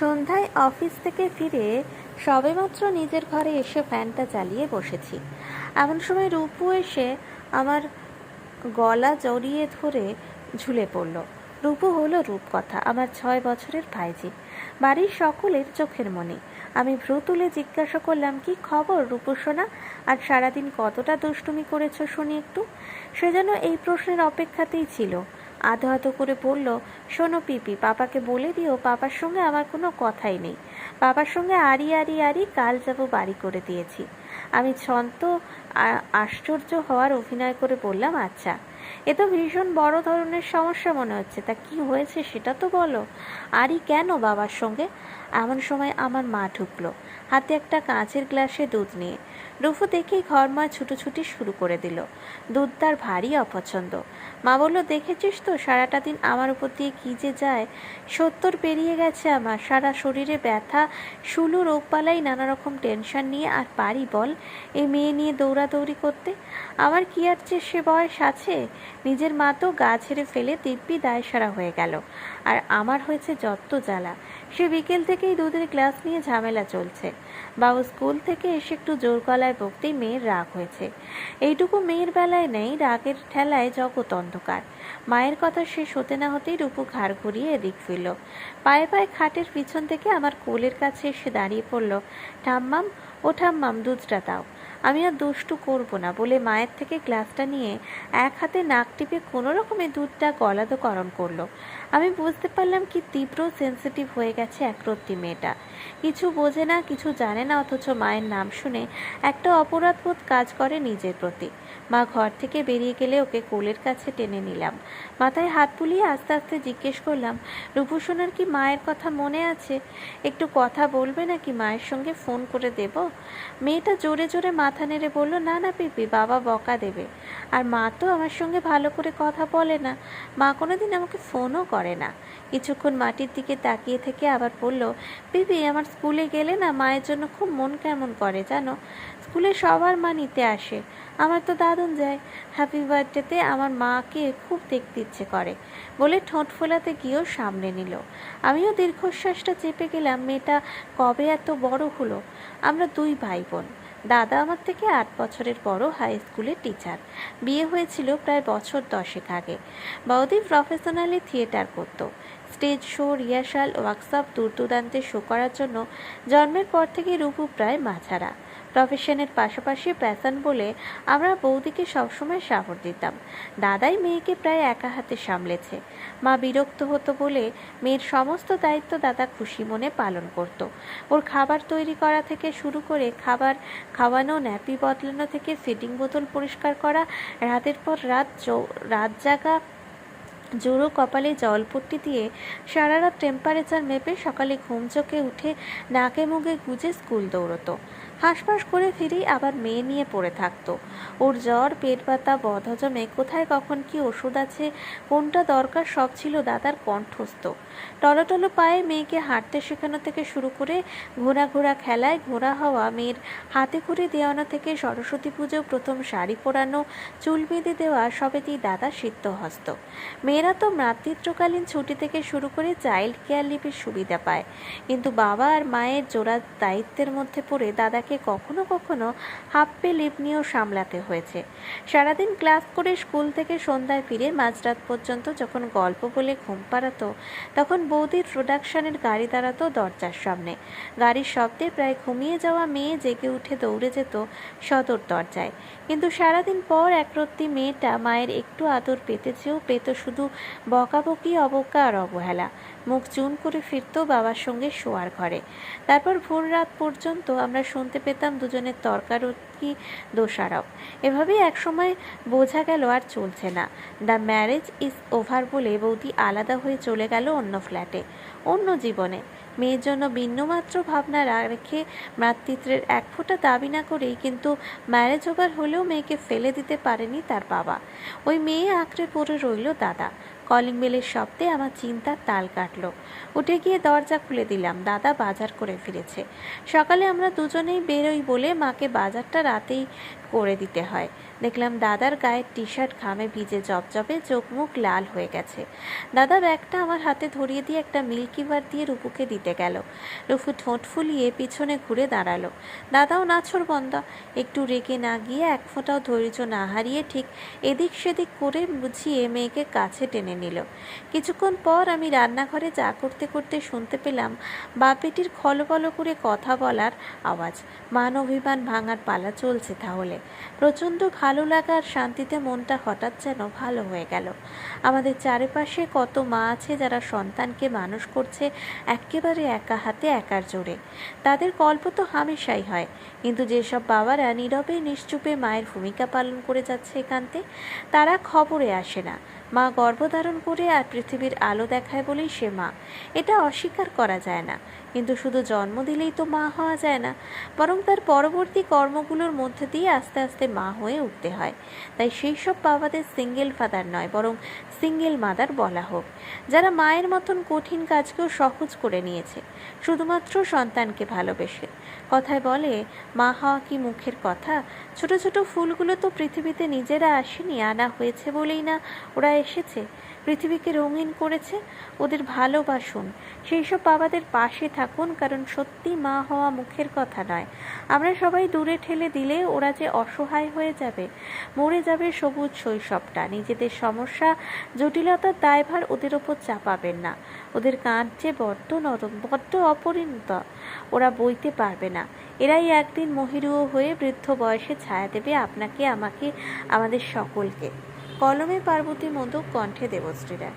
সন্ধ্যায় অফিস থেকে ফিরে সবেমাত্র নিজের ঘরে এসে ফ্যানটা চালিয়ে বসেছি। এমন সময় রূপু এসে আমার গলা জড়িয়ে ধরে ঝুলে পড়ল। রূপু হলো রূপকথা, আমার ছয় বছরের ভাইজি। বাড়ির সকলের চোখের মনে। আমি ভ্রু তুলে জিজ্ঞাসা করলাম, কি খবর রূপু সোনা? আর সারাদিন কতটা দুষ্টুমি করেছ শুনি একটু? সে যেন এই প্রশ্নের অপেক্ষাতেই ছিল। আধো আধো করে বলল, শোনো পিপি, পাপাকে বলে দিও, পাপার সঙ্গে আমার কোনো কথাই নেই। পাপার সঙ্গে আরি আরি আরি কাল যাব বাড়ি করে দিয়েছি। আমি ছন্ত আশ্চর্য হওয়ার অভিনয় করে বললাম আচ্ছা এ তো ভীষণ বড় ধরনের সমস্যা মনে হচ্ছে। তা কি হয়েছে সেটা তো বলো। আরই কেন বাবার সঙ্গে? এমন সময় আমার মা ঢুকলো, হাতে একটা কাঁচের গ্লাসে দুধ নিয়ে। রুফু দেখেই ঘরময় ছুটোছুটি শুরু করে দিল। দুধ তার ভারী অপছন্দ। মা বলল, দেখেছিস তো, সারাটা দিন আমার উপর দিয়ে কী যে যায়? সত্তর পেরিয়ে গেছে আমার, সারা শরীরে ব্যথা, শুলু রোগবালাই নানা রকম টেনশন নিয়ে, আর পারি বল, এই মেয়ে নিয়ে দৌড়াদৌড়ি করতে। আমার কি আর যে সে বয়স আছে? নিজের মা তো গা ছেড়ে ফেলে দিব্যি দায় সারা হয়ে গেল। আর আমার হয়েছে যত জ্বালা। সে বিকেল থেকেই দুধের গ্লাস নিয়ে ঝামেলা চলছে। বাবু স্কুল থেকে এসে একটু জোর গলায় বকতেই মেয়ের রাগ হয়েছে। এইটুকু মেয়ের বেলায় নেই, রাগের ঠেলায় জগৎ অন্ধকার। মায়ের কথা শেষ হতে না হতেই রূপু ঘাড় ঘুরিয়ে এদিক ফিরল। পায়ে পায়ে খাটের পিছন থেকে আমার কোলের কাছে এসে দাঁড়িয়ে পড়ল, ঠাম্মাম, ও ঠাম্মাম, দুধটা দাও। আমি আর দুষ্টু করব না বলে মায়ের থেকে গ্লাসটা নিয়ে এক হাতে নাক টিপে কোনো রকমে দুধটা গলাদকরণ করল। আমি বুঝতে পারলাম কি তীব্র সেন্সিটিভ হয়ে গেছে একরত্তি মেয়েটা। কিছু বোঝে না, কিছু জানে না, অথচ মায়ের নাম শুনে একটা অপরাধবোধ কাজ করে নিজের প্রতি। মা ঘর থেকে বেরিয়ে গেলে ওকে কোলের কাছে টেনে নিলাম। মাথায় হাত বুলিয়ে আস্তে আস্তে জিজ্ঞেস করলাম রূপসোনার কি মায়ের কথা মনে আছে? একটু কথা বলবে নাকি মায়ের সঙ্গে ফোন করে দেব? মেয়েটা জোরে জোরে মাথা নেড়ে বলল, না না পিপি, বাবা বকা দেবে। আর মা তো আমার সঙ্গে ভালো করে কথা বলে না। মা কোনোদিন আমাকে ফোনও করে না। কিছুক্ষণ মাটির দিকে তাকিয়ে থেকে আবার বলল, পিপি, আমার স্কুলে গেলে না মায়ের জন্য খুব মন কেমন করে জানো? স্কুলে সবার মা নিতে আসে। আমার তো দারুণ যায় হ্যাপি বার্থডেতে আমার মাকে খুব দেখতে ইচ্ছে করে। বলে ঠোঁট ফোলাতে গিয়েও সামনে নিল। আমিও দীর্ঘশ্বাসটা চেপে গেলাম, মেয়েটা কবে এত বড় হলো? আমরা দুই ভাই বোন দাদা আমার থেকে আট বছরের বড় হাই স্কুলের টিচার বিয়ে হয়েছিল প্রায় বছর দশেক আগে। বৌদি প্রফেশনালি থিয়েটার করতো। স্টেজ শো রিহার্সাল ওয়ার্কশপ দূর দূরান্তে শো করার জন্য জন্মের পর থেকে রূপু প্রায় মাছাড়া প্রফেশনের পাশাপাশি প্যাশন বলে আমরা বৌদিকে সবসময় সাহর দিতাম। দাদাই মেয়েকে প্রায় একা হাতে সামলেছে। মা বিরক্ত হতো বলে মেয়ের সমস্ত দায়িত্ব দাদা খুশি মনে পালন করত। ওর খাবার তৈরি করা থেকে শুরু করে খাবার খাওয়ানো, ন্যাপি বদলানো থেকে ফিডিং বোতল পরিষ্কার করা, রাতের পর রাত রাত জাগা, জোড়ো কপালে জলপট্টি দিয়ে সারা রাত টেম্পারেচার মেপে সকালে ঘুম চোখে উঠে নাকে মুখে গুজে স্কুল দৌড়তো। হাঁসফাঁস করে ফিরেই আবার মেয়ে নিয়ে পড়ে থাকতো। ওর জ্বর, পেট ব্যথা, বদহজমে, কোথায় কখন কি ওষুধ আছে, কোনটা দরকার, সব ছিল দাদার কণ্ঠস্থ। টলটলো পায়ে মেয়েকে হাঁটতে শেখানো থেকে শুরু করে ঘোরা ঘোরা খেলায় ঘোরা হওয়া, মেয়ের হাতে করে দেওয়ানো থেকে সরস্বতী পুজো প্রথম শাড়ি পরানো, চুল বেঁধে দেওয়া, সবেতেই দাদা সিদ্ধহস্ত। মেয়েরা তো মাতৃত্বকালীন ছুটি থেকে শুরু করে চাইল্ড কেয়ার লিপের সুবিধা পায়। কিন্তু বাবা আর মায়ের জোড়া দায়িত্বের মধ্যে পড়ে দাদাকে কখনো কখনো হাফ পে নিয়েও সামলাতে হয়েছে। সারাদিন ক্লাস করে স্কুল থেকে সন্ধ্যায় ফিরে মাঝরাত পর্যন্ত যখন গল্প বলে ঘুম পাড়াতো, তখন বৌদির প্রোডাকশনের গাড়ি দাঁড়াতো দরজার সামনে। গাড়ির শব্দে প্রায় ঘুমিয়ে যাওয়া মেয়ে জেগে উঠে দৌড়ে যেত সদর দরজায়। কিন্তু সারাদিন পর একরত্তি মেয়েটা মায়ের একটু আদর পেতে চেয়েও পেত শুধু বকাবকি অবজ্ঞা আর অবহেলা। মুখ চুন করে ফিরত বাবার সঙ্গে শোয়ার ঘরে। তারপর ভোর রাত পর্যন্ত আমরা শুনতে পেতাম দুজনের তর্কারকি দোষারোপ। এভাবেই একসময় বোঝা গেল আর চলছে না। দ্য ম্যারেজ ইজ ওভার বলে বৌদি আলাদা হয়ে চলে গেল অন্য ফ্ল্যাটে। অন্য জীবনে। মেয়ের জন্য বিন্দুমাত্র ভাবনা রেখে মাতৃত্বের এক ফোঁটা দাবি না করেই কিন্তু ম্যারেজ ওভার হলেও মেয়েকে ফেলে দিতে পারেনি তার বাবা। ওই মেয়ে আঁকড়ে পড়ে রইল দাদা। কলিং বেলের শব্দে আমার চিন্তার তাল কাটলো। উঠে গিয়ে দরজা খুলে দিলাম। দাদা বাজার করে ফিরেছে। সকালে আমরা দুজনেই বেরোই বলে মাকে বাজারটা রাতেই করে দিতে হয়। দেখলাম দাদার গায়ের টি শার্ট ঘামে ভিজে জবজবে চোখ মুখ লাল হয়ে গেছে। দাদা ব্যাগটা আমার হাতে ধরিয়ে দিয়ে একটা মিল্কি বার দিয়ে রূপুকে দিতে গেল। রুফু ঠোঁট ফুলিয়ে পিছনে ঘুরে দাঁড়াল। দাদাও নাছর বন্দা। একটু রেগে না গিয়ে এক ফোঁটাও ধৈর্য না হারিয়ে ঠিক এদিক সেদিক করে বুঝিয়ে মেয়েকে কাছে টেনে নিল। কিছুক্ষণ পর আমি রান্নাঘরে যা করতে করতে শুনতে পেলাম, বাপেটির খলবল করে কথা বলার আওয়াজ। মান অভিমান ভাঙার পালা চলছে তাহলে। প্রচণ্ড ভালো লাগার শান্তিতে মনটা হঠাৎ যেন ভালো হয়ে গেল। আমাদের চারিপাশে কত মা আছে যারা সন্তানকে মানুষ করছে একেবারে একা হাতে একার জোরে। তাদের গল্প তো হামেশাই হয়, কিন্তু যেসব বাবারা নীরবে নিশ্চুপে মায়ের ভূমিকা পালন করে যাচ্ছে একান্তে তারা খবরে আসে না। মা গর্ভধারণ করে আর পৃথিবীর আলো দেখায় বলেই সে মা। এটা অস্বীকার করা যায় না। কিন্তু শুধু জন্ম দিলেই তো মা হওয়া যায় না। বরং তার পরবর্তী কর্মগুলোর মধ্যে দিয়ে আস্তে আস্তে মা হয়ে উঠতে হয়। তাই সেই সব বাবাদের সিঙ্গেল ফাদার নয়, বরং সিঙ্গেল মাদার বলা হোক। যারা মায়ের মতন কঠিন কাজকেও সহজ করে নিয়েছে। শুধুমাত্র সন্তানকে ভালোবেসে। কথায় বলে, মা হওয়া কি মুখের কথা? ছোট ছোট ফুলগুলো তো পৃথিবীতে নিজেরা আসেনি, আনা হয়েছে বলেই না ওরা এসেছে। পৃথিবীকে রঙিন করেছে ওদের ভালোবাসুন। সেই সব বাবাদের পাশে থাকুন, কারণ সত্যি মা হওয়া মুখের কথা নয়। আমরা সবাই দূরে ঠেলে দিলে ওরা যে অসহায় হয়ে যাবে। মরে যাবে সবুজ শৈশবটা। নিজেদের সমস্যা, জটিলতার দায়ভার ওদের ওপর চাপাবেন না। ওদের কাঁধ যে বড্ড নরম, বড্ড অপরিণত, ওরা বইতে পারবে না। এরাই একদিন মহিরুও হয়ে বৃদ্ধ বয়সে ছায়া দেবে আপনাকে, আমাকে, আমাদের সকলকে। কলমে পার্বতী মতো কণ্ঠে দেবশ্রীরা